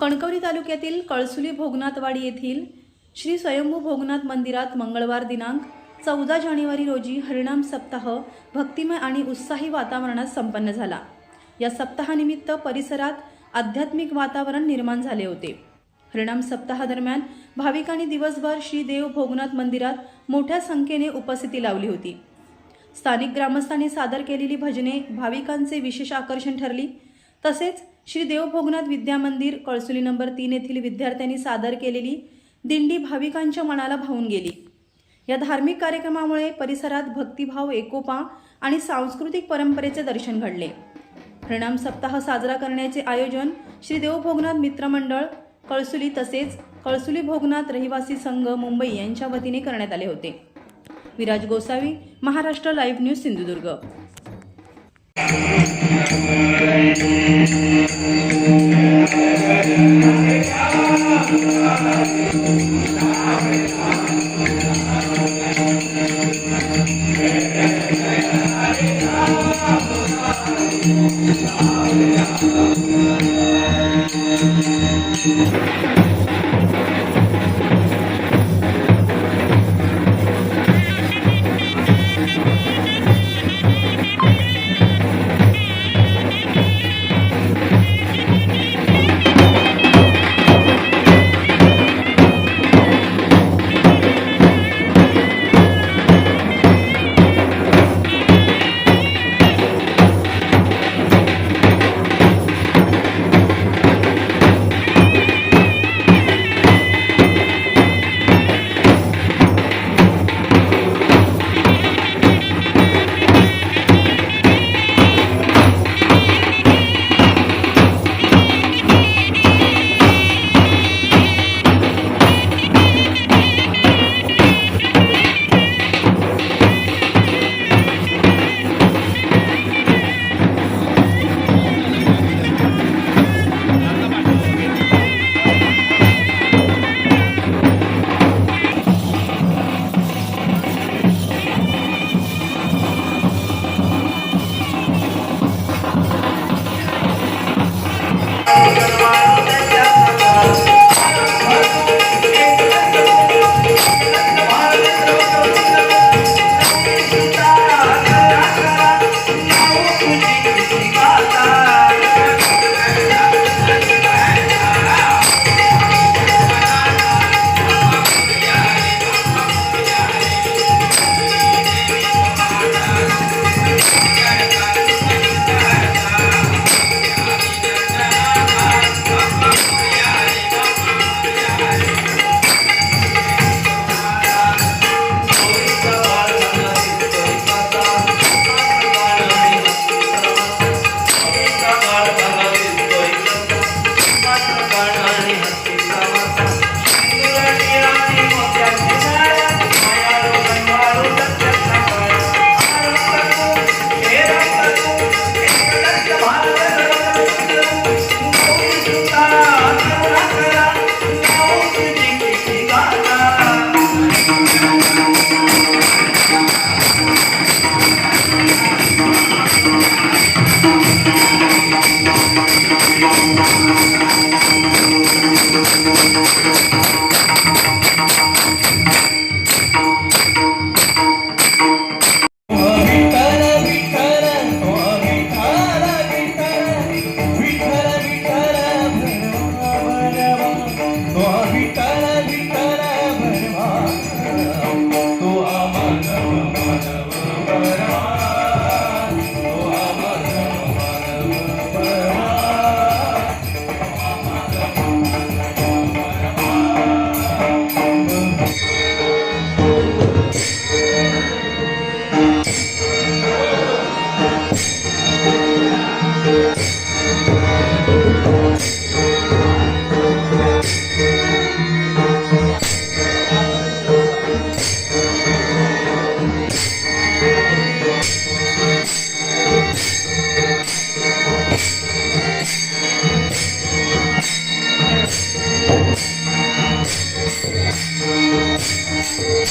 कणकवली तालुक्यातील कळसुली भोगनाथवाडी येथील श्री स्वयंभू भोगनाथ मंदिरात मंगळवार दिनांक चौदा जानेवारी रोजी हरिणाम सप्ताह भक्तिमय आणि उत्साही वातावरणात संपन्न झाला. या सप्ताहानिमित्त परिसरात आध्यात्मिक वातावरण निर्माण झाले होते. हरिणाम सप्ताहादरम्यान भाविकांनी दिवसभर श्री देव भोगनाथ मंदिरात मोठ्या संख्येने उपस्थिती लावली होती. स्थानिक ग्रामस्थांनी सादर केलेली भजने भाविकांचे विशेष आकर्षण ठरली. तसेच श्री देवभोगनाथ विद्या मंदिर कळसुली नंबर तीन येथील विद्यार्थ्यांनी सादर केलेली दिंडी भाविकांच्या मनाला भावून गेली. या धार्मिक कार्यक्रमामुळे परिसरात भक्तिभाव एकोपा आणि सांस्कृतिक परंपरेचे दर्शन घडले. प्रणाम सप्ताह साजरा करण्याचे आयोजन श्री देवभोगनाथ मित्रमंडळ कळसुली तसेच कळसुली भोगनाथ रहिवासी संघ मुंबई यांच्या वतीने करण्यात आले होते. Viraj Gosavi Maharashtra live news Sindhudurg. Thank you. Amém. for Olha.